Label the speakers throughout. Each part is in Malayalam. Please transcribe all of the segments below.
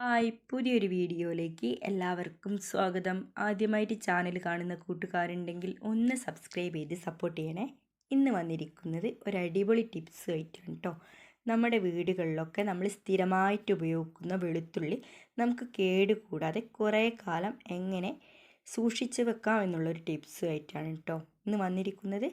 Speaker 1: ഹായ് പുതിയൊരു വീഡിയോയിലേക്ക് എല്ലാവർക്കും സ്വാഗതം. ആദ്യമായിട്ട് ചാനൽ കാണുന്ന കൂട്ടുകാരുണ്ടെങ്കിൽ ഒന്ന് സബ്സ്ക്രൈബ് ചെയ്ത് സപ്പോർട്ട് ചെയ്യണേ. ഇന്ന് വന്നിരിക്കുന്നത് ഒരു അടിപൊളി ടിപ്സ് ആയിട്ടാണ് കേട്ടോ നമ്മുടെ വീടുകളിലൊക്കെ നമ്മൾ സ്ഥിരമായിട്ട് ഉപയോഗിക്കുന്ന വെളുത്തുള്ളി നമുക്ക് കേട് കൂടാതെ കുറേ കാലം എങ്ങനെ സൂക്ഷിച്ച് വെക്കാം എന്നുള്ളൊരു ടിപ്സ് ആയിട്ടാണ് കേട്ടോ ഇന്ന് വന്നിരിക്കുന്നത്.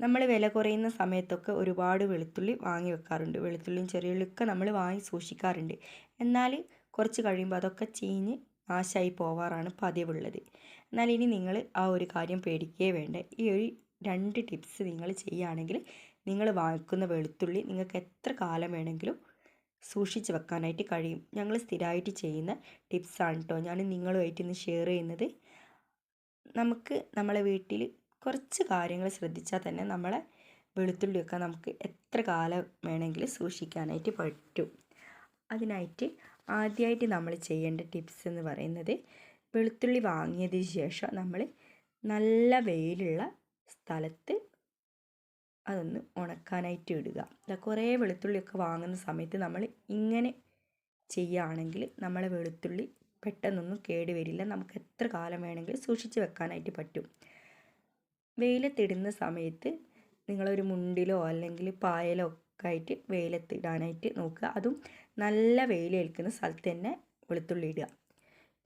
Speaker 1: നമ്മൾ വില കുറയുന്ന സമയത്തൊക്കെ ഒരുപാട് വെളുത്തുള്ളി വാങ്ങി വെക്കാറുണ്ട്. വെളുത്തുള്ളിയും ചെറിയുള്ളിയൊക്കെ നമ്മൾ വാങ്ങി സൂക്ഷിക്കാറുണ്ട്. എന്നാൽ കുറച്ച് കഴിയുമ്പോൾ അതൊക്കെ ചീഞ്ഞ് നാശമായി പോവാറാണ് പതിവുള്ളത്. എന്നാൽ ഇനി നിങ്ങൾ ആ ഒരു കാര്യം പേടിക്കുകയേ വേണ്ട. ഈ ഒരു രണ്ട് ടിപ്സ് നിങ്ങൾ ചെയ്യുകയാണെങ്കിൽ നിങ്ങൾ വാങ്ങിക്കുന്ന വെളുത്തുള്ളി നിങ്ങൾക്ക് എത്ര കാലം വേണമെങ്കിലും സൂക്ഷിച്ച് വെക്കാനായിട്ട് കഴിയും. ഞങ്ങൾ സ്ഥിരമായിട്ട് ചെയ്യുന്ന ടിപ്സാണ് കേട്ടോ. ഞാൻ നിങ്ങളുമായിട്ട് ഇന്ന് ഷെയർ ചെയ്യുന്നത്. നമുക്ക് നമ്മളെ വീട്ടിൽ കുറച്ച് കാര്യങ്ങൾ ശ്രദ്ധിച്ചാൽ തന്നെ നമ്മളെ വെളുത്തുള്ളിയൊക്കെ നമുക്ക് എത്ര കാലം വേണമെങ്കിലും സൂക്ഷിക്കാനായിട്ട് പറ്റും. അതിനായിട്ട് ആദ്യമായിട്ട് നമ്മൾ ചെയ്യേണ്ട ടിപ്സ് എന്ന് പറയുന്നത് വെളുത്തുള്ളി വാങ്ങിയതിന് ശേഷം നമ്മൾ നല്ല വെയിലുള്ള സ്ഥലത്ത് അതൊന്ന് ഉണക്കാനായിട്ട് ഇടുക. കുറേ വെളുത്തുള്ളിയൊക്കെ വാങ്ങുന്ന സമയത്ത് നമ്മൾ ഇങ്ങനെ ചെയ്യുകയാണെങ്കിൽ നമ്മളെ വെളുത്തുള്ളി പെട്ടെന്നൊന്നും കേടുവരില്ല. നമുക്ക് എത്ര കാലം വേണമെങ്കിലും സൂക്ഷിച്ച് വെക്കാനായിട്ട് പറ്റും. വെയിലത്തിടുന്ന സമയത്ത് നിങ്ങളൊരു മുണ്ടിലോ അല്ലെങ്കിൽ പായലോ ഒക്കെ ആയിട്ട് വെയിലത്തിടാനായിട്ട് നോക്കുക. അതും നല്ല വെയിലേൽക്കുന്ന സ്ഥലത്ത് തന്നെ വെളുത്തുള്ളി ഇടുക.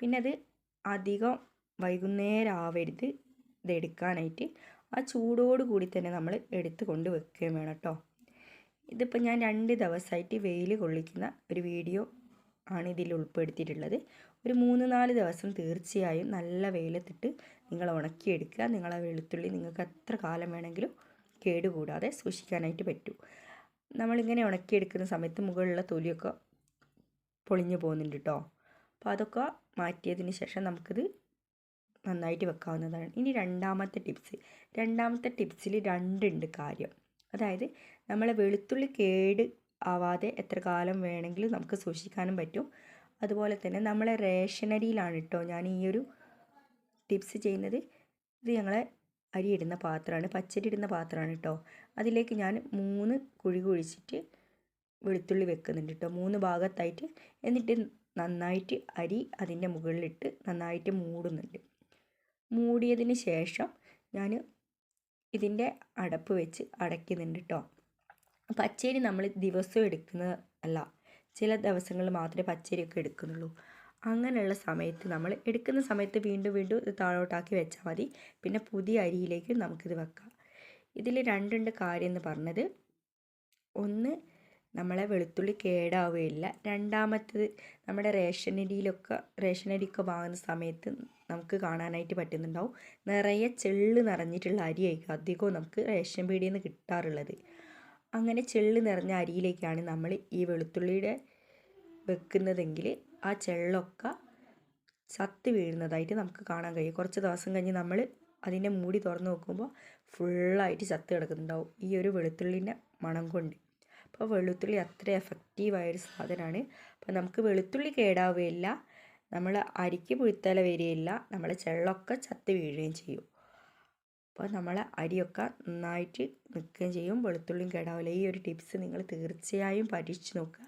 Speaker 1: പിന്നെ അത് അധികം വൈകുന്നേരം ആവരുത് ഇതെടുക്കാനായിട്ട് ആ ചൂടോട് കൂടി തന്നെ നമ്മൾ എടുത്ത് കൊണ്ട് വെക്കുകയും വേണം കേട്ടോ. ഇതിപ്പോൾ ഞാൻ രണ്ട് ദിവസമായിട്ട് വെയിൽ കൊള്ളിക്കുന്ന ഒരു വീഡിയോ ആണ് ഇതിൽ ഉൾപ്പെടുത്തിയിട്ടുള്ളത്. ഒരു മൂന്ന് നാല് ദിവസം തീർച്ചയായും നല്ല വെയിലത്തിട്ട് നിങ്ങൾ ഉണക്കിയെടുക്കുക. നിങ്ങളെ വെളുത്തുള്ളി നിങ്ങൾക്ക് എത്ര കാലം വേണമെങ്കിലും കേടുകൂടാതെ സൂക്ഷിക്കാനായിട്ട് പറ്റൂ. നമ്മളിങ്ങനെ ഉണക്കിയെടുക്കുന്ന സമയത്ത് മുകളിലുള്ള തൊലിയൊക്കെ പൊളിഞ്ഞു പോകുന്നുണ്ട് കേട്ടോ അപ്പോൾ അതൊക്കെ മാറ്റിയതിന് ശേഷം നമുക്കിത് നന്നായിട്ട് വെക്കാവുന്നതാണ്. ഇനി രണ്ടാമത്തെ ടിപ്സ്. രണ്ടാമത്തെ ടിപ്സിൽ രണ്ടുണ്ട് കാര്യം. അതായത് നമ്മളെ വെളുത്തുള്ളി കേട് ആവാതെ എത്ര കാലം വേണമെങ്കിലും നമുക്ക് സൂക്ഷിക്കാനും പറ്റും. അതുപോലെ തന്നെ നമ്മളെ റേഷനരിയിലാണ് കേട്ടോ ഞാൻ ഈ ഒരു ടിപ്സ് ചെയ്യുന്നത്. ഇത് ഞങ്ങളെ അരി ഇടുന്ന പാത്രമാണ് പച്ചരി ഇടുന്ന പാത്രമാണ് കേട്ടോ. അതിലേക്ക് ഞാൻ മൂന്ന് കുഴി കുഴിച്ചിട്ട് വെളുത്തുള്ളി വെക്കുന്നുണ്ട് കേട്ടോ. മൂന്ന് ഭാഗത്തായിട്ട് എന്നിട്ട് നന്നായിട്ട് അരി അതിന്റെ മുകളിലിട്ട് നന്നായിട്ട് മൂടുന്നുണ്ട്. മൂടിയതിന് ശേഷം ഞാൻ ഇതിന്റെ അടപ്പ് വെച്ച് അടയ്ക്കുന്നുണ്ട് കേട്ടോ. പച്ചരി നമ്മൾ ദിവസവും എടുക്കുന്നത് അല്ല ചില ദിവസങ്ങളിൽ മാത്രമേ പച്ചരിയൊക്കെ എടുക്കുന്നുള്ളൂ. അങ്ങനെയുള്ള സമയത്ത് നമ്മൾ എടുക്കുന്ന സമയത്ത് വീണ്ടും വീണ്ടും ഇത് താഴോട്ടാക്കി വെച്ചാൽ മതി. പിന്നെ പുതിയ അരിയിലേക്ക് നമുക്കിത് വെക്കാം. ഇതിൽ രണ്ടുണ്ട് കാര്യം എന്ന് പറഞ്ഞത്. ഒന്ന് നമ്മളെ വെളുത്തുള്ളി കേടാവുകയില്ല. രണ്ടാമത്തത് നമ്മുടെ റേഷൻ അരിയിലൊക്കെ റേഷൻ റേഷനരിയൊക്കെ വാങ്ങുന്ന സമയത്ത് നമുക്ക് കാണാനായിട്ട് പറ്റുന്നുണ്ടാവും. നിറയെ ചെള്ള് നിറഞ്ഞിട്ടുള്ള അരിയായിരിക്കും അധികവും നമുക്ക് റേഷൻ പീടിയിൽ നിന്ന് കിട്ടാറുള്ളത്. അങ്ങനെ ചെള്ള് നിറഞ്ഞ അരിയിലേക്കാണ് നമ്മൾ ഈ വെളുത്തുള്ളിയുടെ വെക്കുന്നതെങ്കിൽ ആ ചെള്ളൊക്കെ ചത്ത് വീഴുന്നതായിട്ട് നമുക്ക് കാണാൻ കഴിയും. കുറച്ച് ദിവസം കഴിഞ്ഞ് നമ്മൾ അതിന്റെ മൂടി തുറന്ന് നോക്കുമ്പോൾ ഫുള്ളായിട്ട് ചത്ത് കിടക്കുന്നുണ്ടാവും ഈ ഒരു വെളുത്തുള്ളിന്റെ മണം കൊണ്ട്. അപ്പോൾ വെളുത്തുള്ളി അത്ര എഫക്റ്റീവായൊരു സാധനമാണ്. അപ്പോൾ നമുക്ക് വെളുത്തുള്ളി കേടാവുകയില്ല. നമ്മൾ അരിക്ക് പുഴുത്തല വരികയില്ല. നമ്മളെ ചെള്ളൊക്കെ ചത്ത് വീഴുകയും ചെയ്യും. അപ്പോൾ നമ്മൾ അരിയൊക്കെ നന്നായിട്ട് നിൽക്കുകയും ചെയ്യും. വെളുത്തുള്ളിയും കേടാവില്ല ഈ ഒരു ടിപ്സ് നിങ്ങൾ തീർച്ചയായും പരീക്ഷിച്ച് നോക്കുക.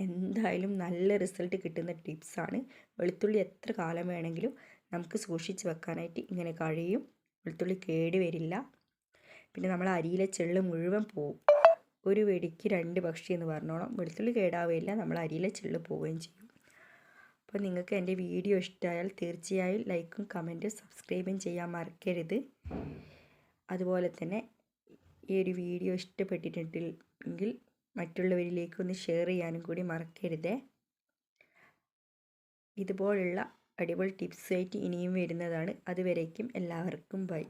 Speaker 1: എന്തായാലും നല്ല റിസൾട്ട് കിട്ടുന്ന ടിപ്സാണ് വെളുത്തുള്ളി എത്ര കാലം വേണമെങ്കിലും നമുക്ക് സൂക്ഷിച്ച് വെക്കാനായിട്ട് ഇങ്ങനെ കഴിയും. വെളുത്തുള്ളി കേടി വരില്ല. പിന്നെ നമ്മൾ അരിയിലെ ചെള്ള് മുഴുവൻ പോവും. ഒരു വെടിക്ക് രണ്ട് പക്ഷി എന്ന് പറഞ്ഞോളാം വെളുത്തുള്ളി കേടാവുകയില്ല. നമ്മൾ അരിയിലെ ചെള്ള് പോവുകയും ചെയ്യും. അപ്പോൾ നിങ്ങൾക്ക് എന്റെ വീഡിയോ ഇഷ്ടമായാൽ തീർച്ചയായും ലൈക്കും കമന്റും സബ്സ്ക്രൈബും ചെയ്യാൻ മറക്കരുത്. അതുപോലെ തന്നെ ഈ ഒരു വീഡിയോ ഇഷ്ടപ്പെട്ടിട്ടുണ്ടെങ്കിൽ മറ്റുള്ളവരിലേക്ക് ഒന്ന് ഷെയർ ചെയ്യാനും കൂടി മറക്കരുതേ. ഇതുപോലുള്ള അടിപൊളി ടിപ്സായിട്ട് ഇനിയും വരുന്നതാണ്. അതുവരേക്കും എല്ലാവർക്കും ബൈ.